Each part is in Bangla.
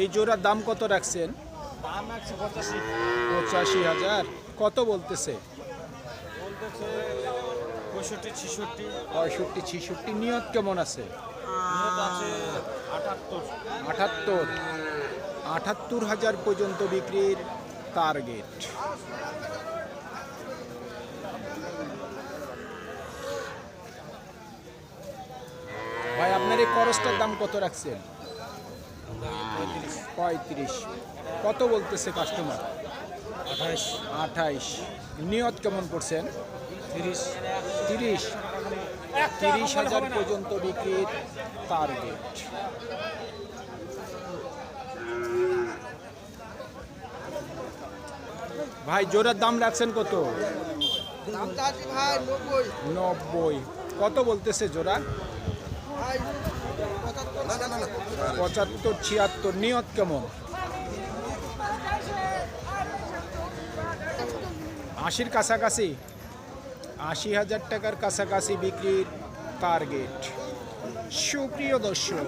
এই জোড়ার দাম কত রাখছেন? পঁচাশি হাজার। কত বলতেছে? পঁয়ষট্টি, ছেষট্টি। নিয়ত কেমন আছে? আটাত্তর। আটাত্তর হাজার পর্যন্ত বিক্রির টার্গেট ভাই, আপনার এই করসটার দাম কত রাখছেন? পঁয়ত্রিশ। কত বলতেছে কাস্টমার আঠাইশ। আঠাইশ। নিয়ত কেমন করছেন? তিরিশ। তিরিশ। তিরিশ হাজার পর্যন্ত বিক্রির টার্গেট ভাই জোড়ার দাম রাখছেন কত? নব্বই। কত বলতেছে জোড়া ভাই পঁচাত্তর না না না পঁচাত্তর, ছিয়াত্তর, নিয়ত কেমন? আশির কাছাকাছি? আশি হাজার টাকার কাছাকাছি বিক্রির টার্গেট সুপ্রিয় দর্শক,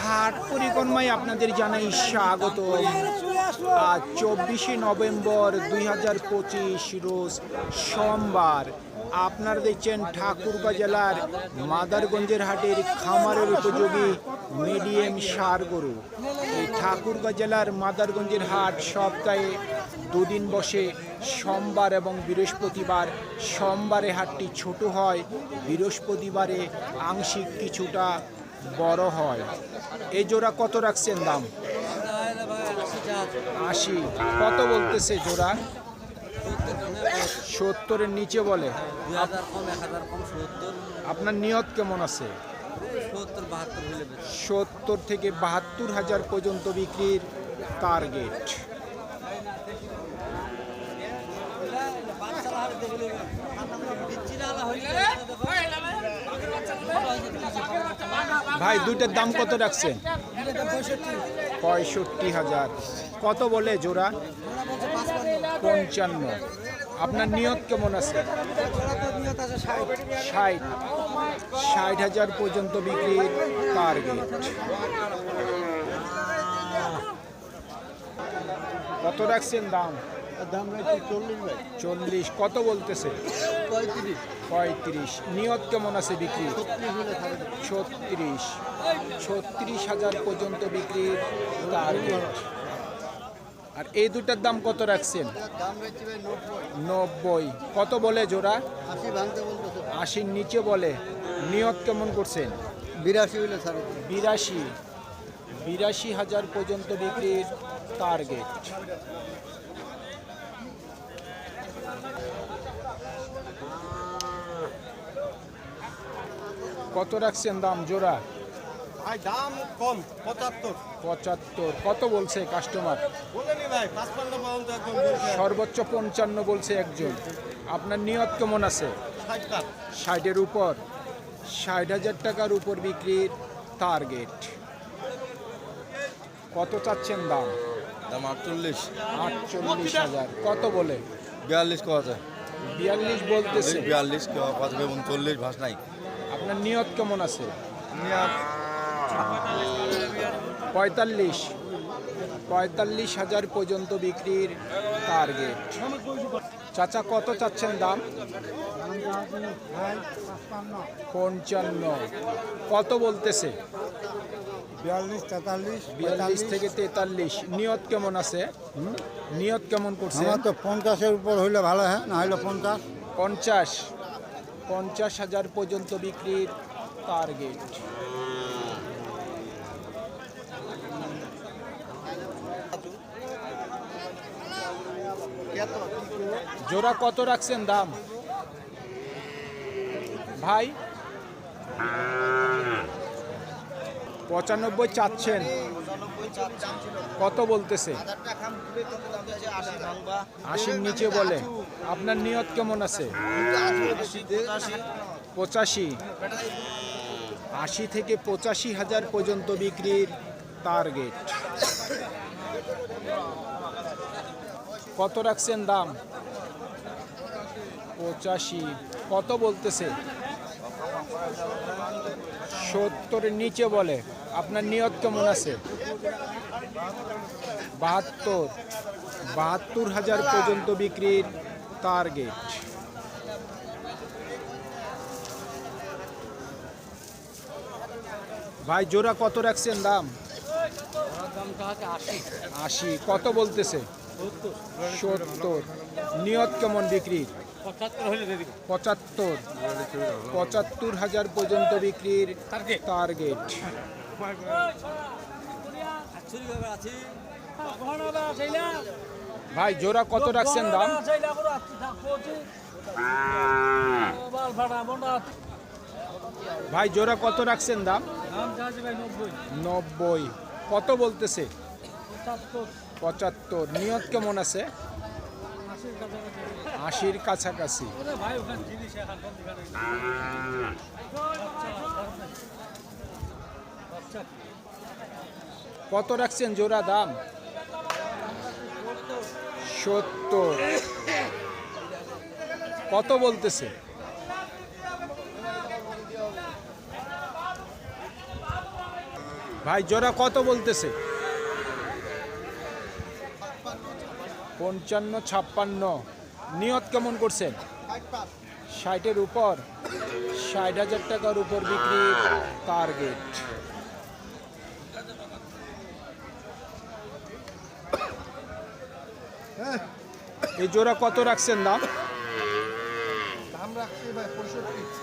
হাট পরিক্রমায় আপনাদের জানাই স্বাগত। আজ চব্বিশে নভেম্বর দুই হাজার পঁচিশ, রোজ সোমবার। আপনারা দেখছেন ঠাকুরগাঁ জেলার মাদারগঞ্জের হাটের খামারের উপযোগী মিডিয়াম সার গরু। এই ঠাকুরগাঁ জেলার মাদারগঞ্জের হাট সপ্তাহে দুদিন বসে, সোমবার এবং বৃহস্পতিবার। সোমবারে হাটটি ছোট হয়, বৃহস্পতিবারে আংশিক কিছুটা বড় হয়। এই জোড়া কত রাখছেন দাম? আশি। কত বলতেছে জোড়া? সত্তরের নিচে বলে। আপনার নিয়ত কেমন আছে? সত্তর থেকে বাহাত্তর হাজার পর্যন্ত বিক্রির টার্গেট ভাই দুইটার দাম কত রাখছেন? পঁয়ষট্টি হাজার। কত বলে জোড়া? পঞ্চান্ন। আপনার নিয়ত কেমন আছে? ষাট। ষাট হাজার পর্যন্ত বিক্রির টার্গেট কত রাখছেন দাম? দাম রাখছি চল্লিশ কত বলতেছে? পঁয়ত্রিশ। পঁয়ত্রিশ। নিয়ত কেমন আছে বিক্রি? ছত্রিশ ছত্রিশ। ছত্রিশ হাজার পর্যন্ত বিক্রির টার্গেট আর এই দুটার দাম কত রাখছেন? নব্বই। কত বলে জোড়া? আশির নিচে বলে। নিয়ত কেমন করছেন? বিরাশি হলে বিরাশি। বিরাশি হাজার পর্যন্ত বিক্রির টার্গেট কত রাখছেন দাম জোড়া? দাম কম পঁচাত্তর। পঁচাত্তর। কত বলছে কাস্টমার সর্বোচ্চ পঞ্চান্ন বলছে একজন। আপনার নিয়ত কেমন আছে? ষাট ষাটের উপর। ষাট হাজার টাকার উপর বিক্রির টার্গেট কত চাচ্ছেন দাম? দাম আটচল্লিশ। আটচল্লিশ হাজার। কত বলে? বিয়াল্লিশ ক আছে? বিয়াল্লিশ বলতেছে। বিয়াল্লিশ ক আছে উনচল্লিশ ভাস নাই আপনার নিয়ত কেমন আছে? পঁয়তাল্লিশ। পঁয়তাল্লিশ হাজার পর্যন্ত বিক্রির টার্গেট চাচা কত চাচ্ছেন দাম? পঞ্চান্ন। কত বলতেছে? বিয়াল্লিশ তেতাল্লিশ বিয়াল্লিশ থেকে তেতাল্লিশ। নিয়ত কেমন আছে? নিয়ত কেমন করছে? আমার তো পঞ্চাশের উপর হইলে ভালো হ্যাঁ না হইলে পঞ্চাশ। পঞ্চাশ। পঞ্চাশ হাজার পর্যন্ত বিক্রির টার্গেট জোড়া কত রাখছেন দাম? ভাই? পঁচানব্বই চাচ্ছেন। কত বলতেছে? আশির নিচে বলে। আপনার নিয়ত কেমন আছে? পঁচাশি। আশি থেকে পঁচাশি হাজার পর্যন্ত বিক্রির টার্গেট কত রাখছেন দাম? পঁচাশি। কত বলতেছে? সত্তরের নিচে বলে। আপনার নিয়ত কেমন আছে? বাহাত্তর। বাহাত্তর হাজার পর্যন্ত বিক্রির টার্গেট ভাই জোড়া কত রাখছেন দাম? আশি। কত বলতেছে? সত্তর। নিয়ত কেমন বিক্রির পঁচাত্তর। পঁচাত্তর হাজার পর্যন্ত বিক্রির টার্গেট ভাই জোড়া কত রাখছেন দাম? ভাই জোড়া কত রাখছেন দাম? নব্বই। কত বলতেছে? পঁচাত্তর। নিয়ত কেমন আছে? আশির কাছাকাছি। কত রাখছেন জোড়া দাম? সত্তর। কত বলতেছে? ভাই, জোড়া কত বলতেছে? পঞ্চান্ন ছাপ্পান্ন। নিয়ত কেমন করছেন? ষাটের উপর ষাট হাজার টাকার উপর বিক্রি টার্গেট এই জোড়া কত রাখছেন দাম?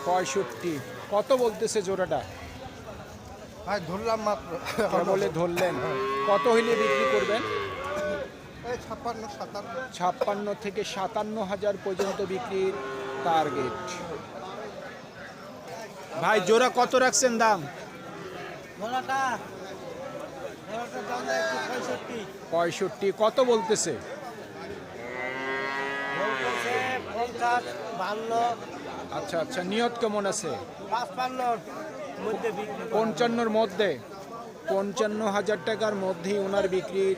পঁয়ষট্টি। কত বলতেছে জোড়াটা? ধরলাম মাত্র। বলে ধরলেন। কত হইলে বিক্রি করবেন? ছাপ্পান্ন সাতান্ন। ছাপ্পান্ন থেকে সাতান্ন হাজার পর্যন্ত বিক্রির টার্গেট ভাই জোড়া কত রাখছেন দাম? পঁয়ষট্টি। কত বলতেছে? আচ্ছা আচ্ছা নিয়ত কেমন আছে? পাঁচপান্নর মধ্যে বিক্রি পঞ্চান্নর মধ্যে? পঞ্চান্ন হাজার টাকার মধ্যেই ওনার বিক্রির